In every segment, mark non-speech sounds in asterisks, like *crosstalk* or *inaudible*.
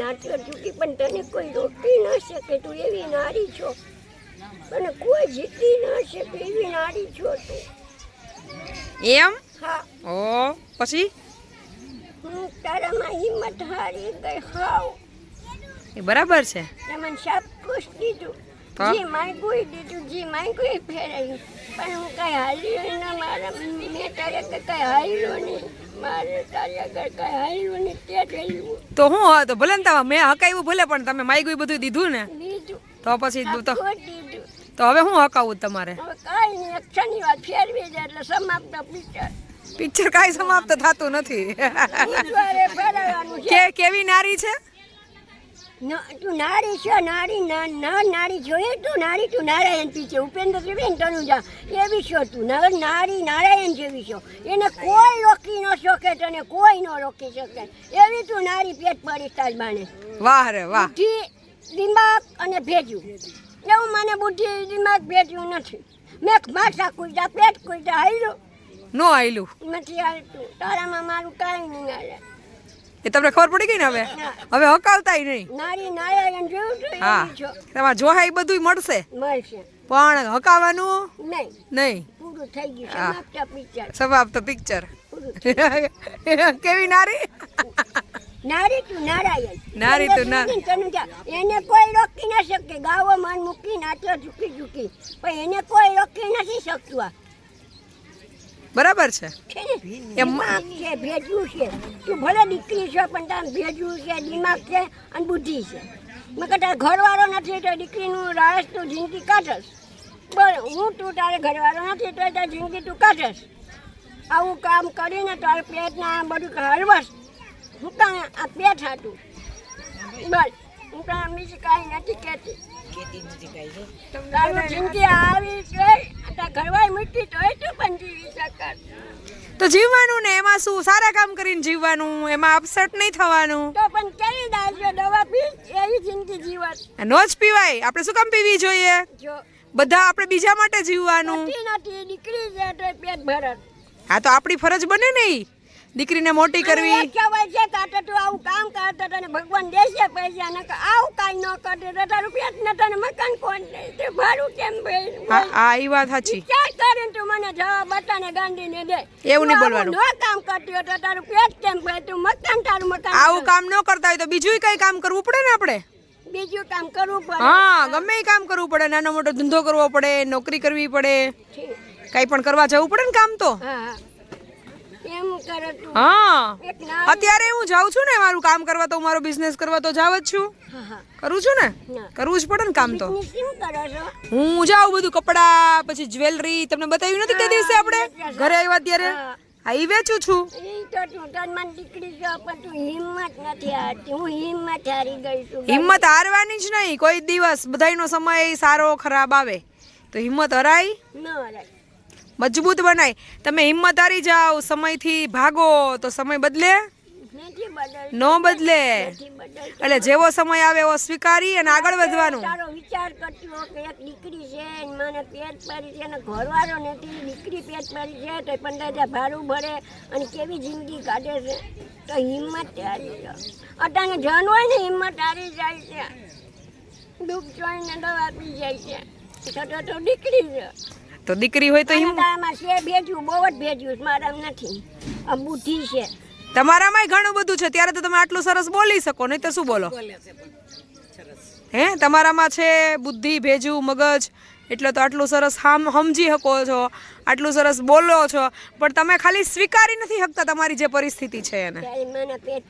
નાટ્યો ચૂકી પણ તને કોઈ રોકી ન શકે તું એવી નારી છો. તને કોઈ જીતી ન શકે એવી નારી છો તું. એમ? હા. ઓ પછી? હું તારામાં હિંમત હારી ગઈ હાવ એ બરાબર છે. તમને મને સાપ ખુશ દીધું? જી માંગ્યું દીધું જી માંગું ફેરાયું. પણ હું કઈ હાલ્યું ના મારા મેં તારે કે કઈ હાલ્યું નહીં. તે હું તો ભલે ને તમે મેં હકાવ્યું ભલે પણ તમે માગ્યું બધું દીધું ને. તો પછી તો તો હવે હું હકાવું તમારે? પિક્ચર. કાંઈ સમાપ્ત થતું નથી. કેવી નારી છે? તું નારી છે નારી ન ન નારી જોઈએ તું નારી તું નારાયણ પીછે ઉપેન્દ્ર ત્રિવેણ તનુજા એવી છો તું નારી નારાયણ જેવી છો. એને કોઈ રોકી ન શકે તને કોઈ ન રોકી શકે. એવી તું નારી પેટ પડી તાર બાને વાહ રે વાહ. દિમાગ અને ભેજ્યું એવું મને બુદ્ધિ દિમાગ ભેજ્યું નથી. મેં માથા કૂદા પેટ કૂદા હાલ્યું. નો આયલું નથી હાલતું. તારામાં મારું કાંઈ નહીં હાલે. એ તમને ખબર પડી ગઈ ને હવે? હવે હકાવતાય નહીં. હા. તમારે જોહા એ બધું મળશે? પણ હકાવાનું? નહીં. સમાપ્ત પિક્ચર *laughs* કેવી નારી? નારી તું નારાયણ. નારી તું ના- એને કોઈ રોકી ના શકે. ગાવો મન મૂકી નાચ્યો ઝૂકી ઝૂકી. પણ એને કોઈ રોકી નથી શકતું આ. બરાબર છે? એમ- છે ભેજ્યું છે. તું ભલે દીકરી છે પણ તાર ભેજવું છે દિમાગ છે અને બુદ્ધિ છે. મેં કદાચ ઘરવાળો નથી તો દીકરીનું રાસ તું જિંદગી કાઢસ બરાબર હું તું તારે ઘરવાળો નથી તો તારી જિંદગી તું કાઢસ આવું કામ કરીને તારે પેટના બધું હલવસ હું કાંઈ આ પેટ હતું બસ હું કાંઈ કાંઈ નથી કહેતી. તારું જિંદગી આવી ગઈ. તારા ઘરવાય મીઠી તોય તું પણ જીવી શકત તો જીવવાનું ને એમાં શું? સારા કામ કરીને જીવવાનું એમાં અપસેટ નહીં થવાનું. તો પણ કેવી દાજો દવા પી? એવી જિંદગી જીવત નો જ પીવાય. આપણે શું કામ પીવી જોઈએ? જો. બધા આપણે બીજા માટે જીવવાનું. નથી નથી નીકળી જાય તો પેટ ભરત હા તો આપણી ફરજ બને ને ઈ દીકરીને મોટી કરવી. કહેવાય છે કે તું આવું કામ કરતા તને ભગવાન દેશે પૈસા ને આવું કાઈ ન ને તને મકાન કોણ તે ભાડું કેમ હા હા એ વાત સાચી. ક્યાં કરીને તું મને જવાબ બતાને ગાંધીને દે. એવું નહીં બોલવાનું. ન કામ કરતી હોય તો તારું પેટ કેમ ભાઈ તું મકાન તારું મકાન આવું કામ ન કરતા હોય તો બીજું કઈ કામ કરવું પડે ને આપણે? બીજું કામ કરવું પડે. હા ગમે એ કામ કરવું પડે. નાનો મોટો ધંધો કરવો પડે નોકરી કરવી પડે. કઈ પણ કરવા જવું પડે ને કામ તો? હા. હા. અત્યારે હું જાઉં છું ને મારું કામ કરવા તો મારો બિઝનેસ કરવા તો જાવ જ છું. કરું છું ને? કરવું જ પડે ને કામ તો. હું જાઉં બધું કપડા પછી જ્વેલરી તમને બતાવ્યું નથી તે દિવસે આપણે? ઘરે આવ્યા ત્યારે? હા. વેચું છું. હિંમત હારવાની જ નહીં. કોઈ દિવસ બધાયનો સમય સારો ખરાબ આવે. તો હિંમત હરાય? ન હારાય. મજબૂત બનાય. તમે હિંમત હારી જાઓ સમયથી ભાગો તો સમય બદલે? ન બદલે. એટલે જેવો સમય આવે એવો સ્વીકારી અને આગળ વધવાનું. સારો વિચાર કરતી હો કે એક દીકરી છે મને પેટ પડી છે અને ઘરવાળો નથી દીકરી પેટ પડી છે તો પંદર હજાર ભાડું ભરે અને કેવી જિંદગી કાઢે છે. તો હિંમત હારી જાય અટાણે જન હોય ને હિંમત હારી જાય છે. દુઃખ જોઈને દવા પી જાય છે. તો તો તો દીકરી છે. તો દીકરી હોય તો હિંમત છે ભેજ્યું બહુ જ ભેજ્યું છે મારામાં નથી. આ બુદ્ધિ છે. તમારામાંય ઘણું બધું છે ત્યારે તો તમે આટલું સરસ બોલી શકો નહીં તો શું બોલો? હે તમારામાં છે બુદ્ધિ ભેજું મગજ એટલે તો આટલું સરસ હામ સમજી શકો છો આટલું સરસ બોલો છો પણ તમે ખાલી સ્વીકારી નથી શકતા તમારી જે પરિસ્થિતિ છે એને. મને પેટ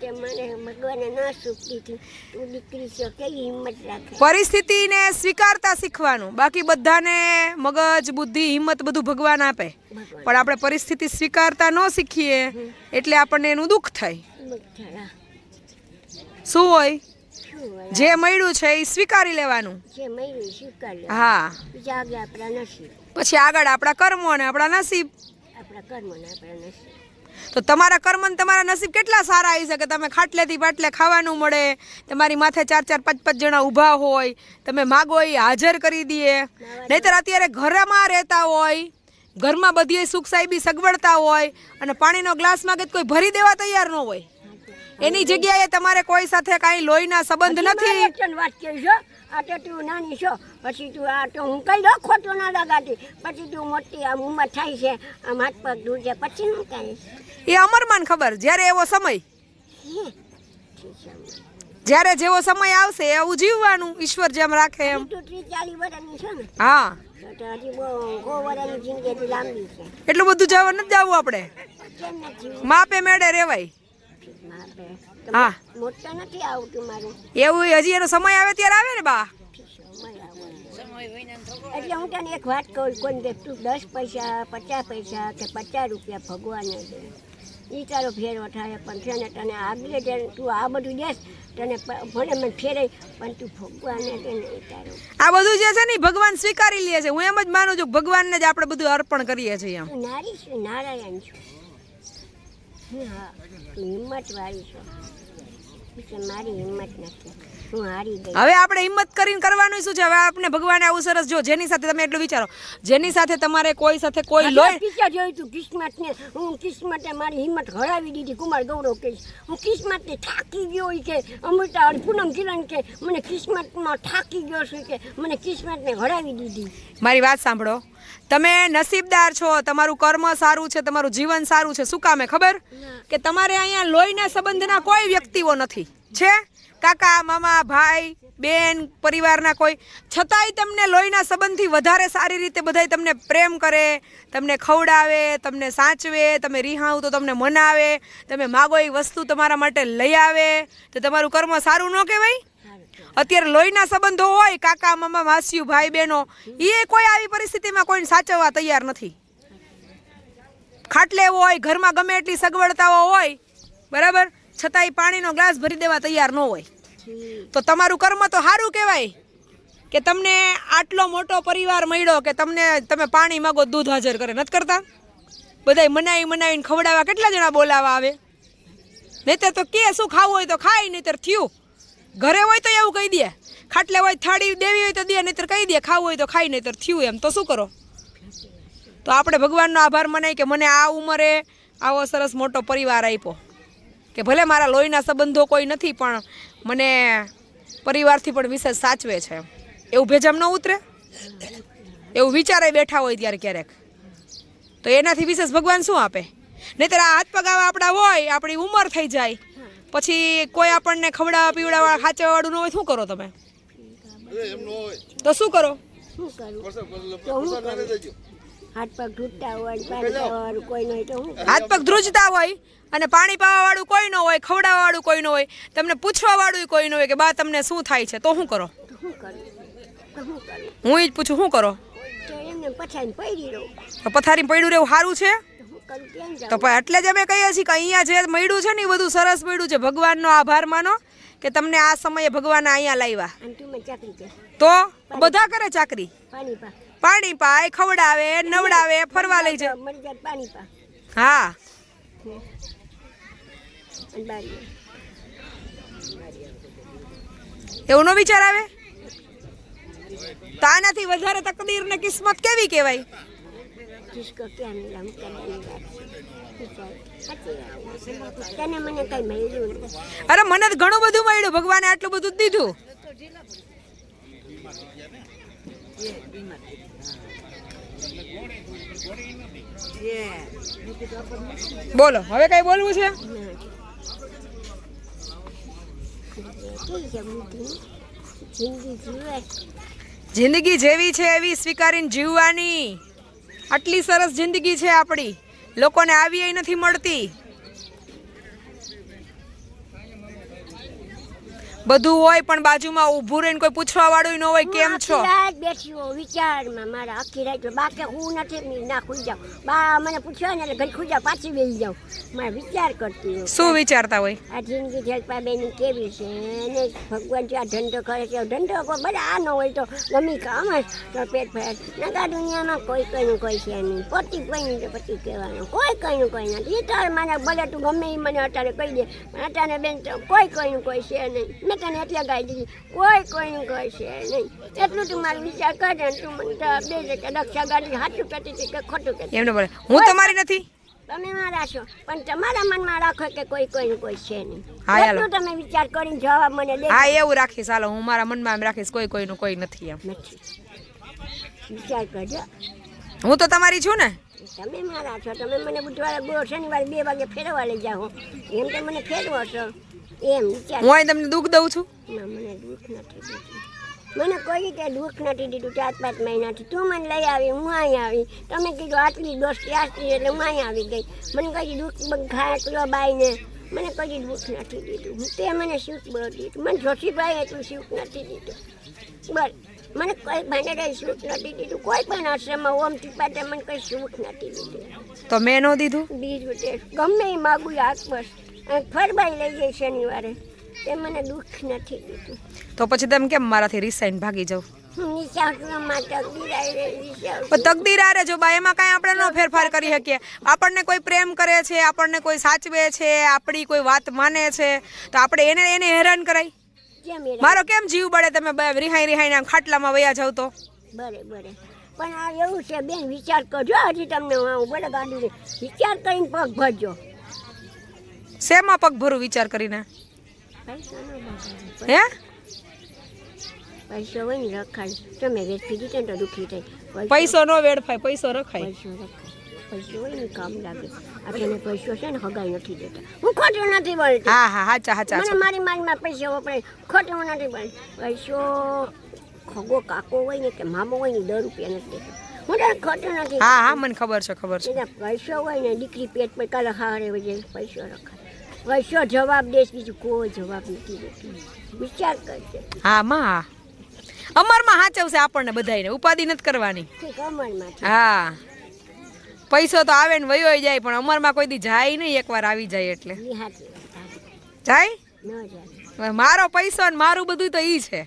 કે મને ના તું દીકરી હિંમત રાખે? પરિસ્થિતિને સ્વીકારતા શીખવાનું બાકી બધાને મગજ બુદ્ધિ હિંમત બધું ભગવાન આપે. પણ આપણે પરિસ્થિતિ સ્વીકારતા ન શીખીએ એટલે આપણને એનું દુઃખ થાય. શું હોય? જે મળ્યું છે એ સ્વીકારી લેવાનું. જે મળ્યું સ્વીકાર હા. બીજા આગળ આપણા નસીબ. પછી આગળ આપણા કર્મો અને આપણા નસીબ. આપણા કર્મોને આપણા નસીબ. તો તમારા કર્મ ને તમારા નસીબ કેટલા સારા આવી શકે? તમે ખાટલેથી પાટલે ખાવાનું મળે તમારી માથે ચાર ચાર પાંચ પાંચ જણા ઊભા હોય તમે માગો એ હાજર કરી દઈએ. નહીતર અત્યારે ઘરમાં રહેતા હોય ઘરમાં બધી સુખ સાહેબી સગવડતા હોય અને પાણીનો ગ્લાસ માગે કોઈ ભરી દેવા તૈયાર ન હોય. એની જગ્યાએ તમારે કોઈ સાથે કાંઈ લોહીના સંબંધ નથી? વાત કરી છો. આ તો તું નાની છો. પછી તું આ તો હું કઈ રાખો ખોટું ના લગાતી પછી તું મોટી આમ ઉંમર થાય છે. આમ હાથ પગ દૂર છે. પછી હું કહીશ? એ અમરમાન ખબર. જ્યારે એવો સમય. જ્યારે જેવો સમય આવશે એવું જીવવાનું. ઈશ્વર જેમ રાખે એમ. તું હા. તો તો એટલું બધું જવા નથી જવું આપણે? માપે મેળે રેવાય. હા. મોટા નથી આવતું મારું. એવું હજી એનો સમય આવે ત્યારે આવે ને બા? એટલે હું તને એક વાત કહું કોઈ દે તું દસ પૈસા પચાસ પૈસા કે પચાસ રૂપિયા ભગવાને દે. એ તારો ફેરો થાય પણ છે ને તને આગલે જે તું આ બધું દેશ તને ભલે મને ફેરે પણ તું ભગવાનને દે ને તારો. આ બધું જે છે ને ભગવાન સ્વીકારી લે છે. હું એમ જ માનું છું ભગવાનને જ આપણે બધું અર્પણ કરીએ છીએ એમ. નારી છું નારાયણ છું. હા હિંમત વાળી છો મારી હિંમત નથી હું હારી ગઈ હવે આપણે હિંમત કરીને કરવાનું શું છે? હવે આપણે ભગવાને આવું સરસ જો જેની સાથે તમે એટલું વિચારો જેની સાથે તમારે કોઈ સાથે કોઈ લોહી પિક્ચર જોયું તું કિસ્મત ને હું કિસ્મતે મારી હિંમત હરાવી દીધી કુમાર ગૌરવ કે હું કિસ્મતને થાકી ગયો હોય કે અમૃતા પૂનમ કિરણ કે મને કિસ્મતમાં થાકી ગયો છું કે મને કિસ્મતને હરાવી દીધી. મારી વાત સાંભળો. તમે નસીબદાર છો તમારું કર્મ સારું છે તમારું જીવન સારું છે. શું કામે ખબર? કે તમારે અહીંયા લોહીના સંબંધના કોઈ વ્યક્તિઓ નથી. છે? કાકા મામા ભાઈ બેન પરિવારના કોઈ. છતાંય તમને લોહીના સંબંધથી વધારે સારી રીતે બધાય તમને પ્રેમ કરે તમને ખવડાવે તમને સાચવે તમે રિહાવ તો તમને મનાવે તમે માગો એ વસ્તુ તમારા માટે લઈ આવે તો તમારું કર્મ સારું ન કહેવાય? અત્યારે લોહીના સંબંધો હોય, કાકા, મામા માસીયું ભાઈ, બહેનો એ કોઈ આવી પરિસ્થિતિમાં કોઈને સાચવવા તૈયાર નથી. ખાટલે હોય, ઘરમાં ગમે એટલી સગવડતાઓ હોય, બરાબર? છતાંય પાણીનો ગ્લાસ ભરી દેવા તૈયાર ન હોય. તો તમારું કર્મ તો સારું કહેવાય કે તમને આટલો મોટો પરિવાર મળ્યો કે તમને, તમે પાણી માગો, દૂધ હાજર કરે. નથી કરતા? બધાય મનાવી મનાવીને ખવડાવવા કેટલા જણા બોલાવા આવે? નહીતર તો કે શું ખાવું હોય તો ખાય, નહીતર થયું. ઘરે હોય તો એવું કહી દે. ખાટલે હોય, થાળી દેવી હોય તો દે, નહીતર કહી દે, ખાવું હોય તો ખાઈ, નહીતર થયું એમ. તો શું કરો? તો આપણે ભગવાનનો આભાર મનાય કે મને આ ઉંમરે આવો સરસ મોટો પરિવાર આપ્યો. કે ભલે મારા લોહીના સંબંધો કોઈ નથી, પણ મને પરિવારથી પણ વિશેષ સાચવે છે એવું ભેજામ ન ઉતરે? એવું વિચારે બેઠા હોય ત્યારે ક્યારેક. તો એનાથી વિશેષ ભગવાન શું આપે? નહીતર આ હાથ પગાવા આપણા હોય, આપણી ઉંમર થઈ જાય. પછી કોઈ આપણને ખવડાવવા પીવડાવવા ખાચવા વાળું ન હોય શું કરો તમે? તો શું કરો? શું કરું? હાથ પગ તૂટતા હોય પાણી તો હાથ પગ ધ્રુજતા હોય અને પાણી પાવા વાળું કોઈ ન હોય ખવડાવવા વાળું કોઈ ન હોય તમને પૂછવા વાળું કોઈ ન હોય કે બા તમને શું થાય છે? તો શું કરો? તો શું કરું? તો શું કરું? હું એ જ પૂછું શું કરો? પથારી પડ્યું રહેવું સારું છે? તો પણ એટલે જ અમે કહીએ છીએ કે અહીંયા જે મળ્યું છે ને એ બધું સરસ મળ્યું છે. ભગવાનનો આભાર માનો કે તમને આ સમયે ભગવાન અહીંયા લાવ્યા. તું બધા કરે ચાકરી? પાણી પાય ખવડાવે નવડાવે ફરવા લઈ જાય. હા. એવું નો વિચાર આવે? તો આનાથી વધારે તકદીર ને કિસ્મત કેવી કહેવાય? કિસકો ક્યાં મિલા મુકદ્દરની વાત છે વિચાર સાચી વાત છે. તને મને કઈ મળ્યું અરે મને તો ઘણું બધું મળ્યું. ભગવાને આટલું બધું જ દીધું. બોલો હવે કઈ બોલવું છે? જિંદગી જેવી છે એવી સ્વીકારીને જીવવાની. આટલી સરસ જિંદગી છે આપણી. લોકોને આવી નથી મળતી. બધું હોય પણ બાજુમાં ઊભું રહીને કોઈ પૂછવા વાળું ન હોય કેમ છો? રાત બેઠી હો વિચારમાં મારા આખી રાત બાકી હું નથી ના ખુઈ જાઉં. બા મને પૂછ્યો ને એટલે ખુઈ જાઉં પાછી બેસી જાઉં. મારે વિચાર કરતી હોય. શું વિચારતા હોય? આ જિંદગી જલપાબેની કેવી છે? એને ભગવાન આ ધંધો કરે છે ધંધો કોઈ બધા આ ન હોય તો ગમી કામ જ તો પેટ ભરાય. નકા દુનિયામાં કોઈ કઈનું કોઈ છે નહીં. પતિ કોઈનું તો પછી કહેવાનું. કોઈ કઈનું કોઈ નથી. એ તારે મને ભલે તું ગમે એ મને અત્યારે કહી દે. અત્યારે બેન તો કોઈ કઈનું કોઈ છે નહીં. મેં તને એટલે ગાઈ દીધી. કોઈ કોઈનું કોઈ છે નહીં. એટલું તું મારો વિચાર કરે ને તું મને બે જગ્યા રક્ષા ગાડી સાચું કહેતી હતી કે ખોટું કહેતી એમને બોલે હું તમારી નથી? તમે મારા છો. પણ તમારા મનમાં રાખો કે કોઈ કોઈનું કોઈ છે નહીં. એટલું તમે વિચાર કરીને જવાબ મને દે. હા એવું રાખીશ. હાલો હું મારા મનમાં એમ રાખીશ કોઈ કોઈનું કોઈ નથી એમ. નથી વિચાર કરજો. હું તો તમારી છું ને? તમે મારા છો. તમે મને બુધવારે શનિવારે બે વાગે ફેરવા લઈ જાઓ. એમ તો મને ફેરવો છો. એમ હું તમને દુઃખ દઉં છું? મને દુઃખ નથી દીધું. મને કોઈ રીતે દુઃખ નથી દીધું ચાર પાંચ મહિનાથી તું મને લઈ આવી હું અહીં આવી. તમે કીધું આટલી દોસ્તી આટલી એટલે હું અહીં આવી ગઈ. મને કોઈ દુઃખ એટલો બાઈને મને કોઈ દુઃખ નથી દીધું. હું તે મને સુખ બહુ દીધું. મને જોશીભાઈ એટલું સુખ નથી દીધું. બસ મને કોઈ ભાંડે સુખ નથી દીધું. કોઈ પણ આશ્રમમાં ઓમ ટીપાટે મને કઈ સુખ નથી દીધું. તો મેં ન દીધું? બીજું તે ગમે એ માગું હાથ બસ. ફરબાઈ લઈ જાય શનિવારે. તે મને દુઃખ નથી દીધું. તો પછી તમે કેમ મારાથી રિસાઈન ભાગી જાવ? તકદીર આરે જો બા એમાં કાંઈ આપણે ન ફેરફાર કરી શકીએ. આપણને કોઈ પ્રેમ કરે છે આપણને કોઈ સાચવે છે આપણી કોઈ વાત માને છે તો આપણે એને એને હેરાન કરાય. મારો કેમ જીવ બળે તમે રિહાઈ રિહાઈને ખાટલામાં વયા જાવ તો? બરે બરે. પણ આ એવું છે બેન વિચાર કરજો. હજી તમને હું ગાડી વિચાર કરીને પગ ભરજો. શેમાં પગ ભરું વિચાર કરીને? હે? પૈસો હોય ને રખાય. તમે વેચી દીધો ને તો દુઃખી થાય પૈસો ન વેડફાય પૈસો રખાય. પૈસો રખાય. પૈસો હોય ને કામ લાગે. આ પૈસો છે ને હગાઈ નથી દેતા. હું ખોટું નથી બોલતી. હા હા હાચા હાચા મને મારી મારીમાં પૈસા વપરાય. ખોટું નથી બોલતી. પૈસો ખગો કાકો હોય ને કે મામો હોય ને દર રૂપિયા નથી દેતો. ખોટું નથી હા હા મને ખબર છે ખબર છે. પૈસો હોય ને દીકરી પેટ પર કાલે હારે વજે પૈસો રખાય. પૈસો જવાબ દેશ? બીજું કોઈ જવાબ નથી દેતું. વિચાર કરજે. હા માં. અમારમાં હાચવશે આપણને બધાયને. ઉપાધિ નથી કરવાની. હા. પૈસો તો આવે ને વયો જાય પણ અમરમાં કોઈ દી જાય નહીં એકવાર આવી જાય એટલે. જાય? મારો પૈસો ને મારું બધું તો ઈ છે.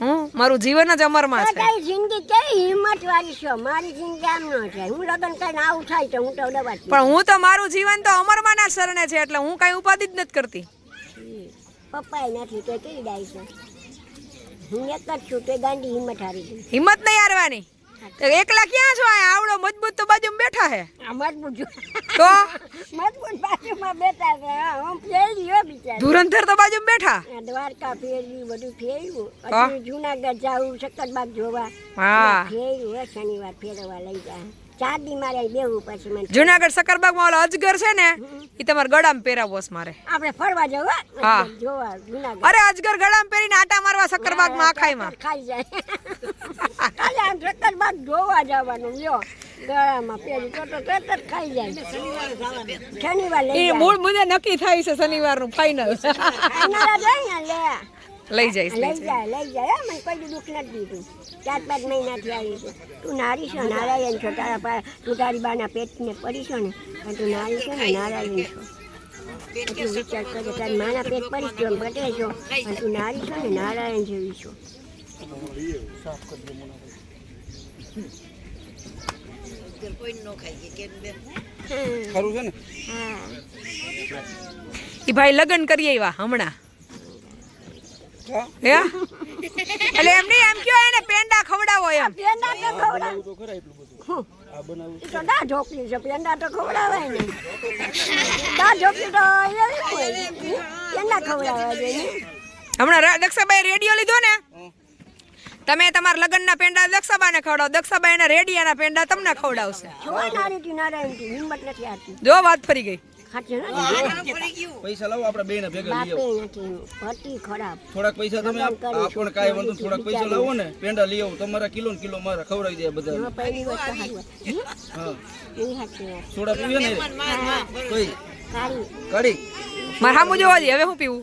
હા? મારું જીવન જ અમરમાં છે. તારી જિંદગી કેવી હિંમત વાળી છે? મારી જિંદગી આમ ન છે. હું લગન કરીને આવું થાય તો હું તો ડબા પણ હું તો મારું જીવન તો અમરમાં ના શરણે છે એટલે હું કઈ ઉપાધિ જ નથી કરતી. પપ્પાએ નથી તો કેવી ડાય છે? હું એક જ છું તો ગાંડી હિંમત હારી હિંમત નહીં હારવાની. એકલા ક્યાં છો આ આવડો મજબૂત તો બાજુમાં બેઠા હે. મજબૂત તો? મજબૂત બાજુમાં બેઠા છે. હા, હું ફેરવી હો બિચારી. ધુરંધર તો બાજુમાં બેઠા? દ્વારકા ફેરવી બધું ફેર્યું? હજી જુનાગઢ જાવું શક્કરબાગ જોવા. હા. ફેર્યું હો શનિવાર ફેરવા લઈ જાય ચાર દી મારે બેવું પછી મને. જુનાગઢ સકરબાગમાં ઓલો અજગર છે ને એ તમારે ગળામાં પહેરાવો છે મારે. આપણે ફરવા જવું હો? જોવા જુનાગઢ. અરે અજગર ગળામાં પહેરીને આટા મારવા સકરબાગમાં આખાઈમાં ખાઈ જાય. કાલે આમ શક્કરબાગ જોવા જવાનું લ્યો. ગળામાં પહેરી તો તો તરત ખાઈ જાય. શનિવાર એ મૂળ મુજે નક્કી થાય છે શનિવારનું ફાઇનલ ને લે. લઈ જઈશ લઈ લઈ જાય લઈ જાય. મને કોઈ દુઃખ નથી દીધું. ચાર પાંચ મહિનાથી આવી છે. તું નારી છો નારાયણ છો તારા પા તું તારી બાના પેટને પડી છો ને પણ તું નારી છો ને નારાયણ છો. વિચાર કરજો તારી માના પેટ પડી છો બટે છો પણ તું નારી છો ને નારાયણ જેવી છો. ખરું છે ને એ ભાઈ લગ્ન કરી આવ્યા હમણાં. એટલે એમ નહીં એમ કયો એને પેંડા ખવડાવો એમ. પેંડા તો ખવડાવે. તો ખરા એટલું બધું. આ બનાવું તો દા ઢોકળી છે પેંડા તો ખવડાવે ને ઢોકળી તો પેંડા હમણાં દક્ષાબાઈ રેડિયો લીધો ને. તમે તમારા લગ્નના પેંડા દક્ષાબાને ખવડાવો. દક્ષાબા એના રેડિયાના પેંડા તમને ખવડાવશે. જો વાત ફરી ગઈ. પૈસા લાવો આપણે બેને ભેગા લઈ આવો. ખરાબ. થોડાક પૈસા તમે આપ- આપણને કાંઈ વાંધો થોડાક પૈસા લાવો ને પેંડા લઈ આવો. તમારા કિલો ને કિલો મારા ખવડાવી દે બધા. પહેલી વસ્તુ હા. એ સાચી પીવે ને? કઈ? કાળી. કાઢી મારે સામું જોવા દે હવે હું પીવું?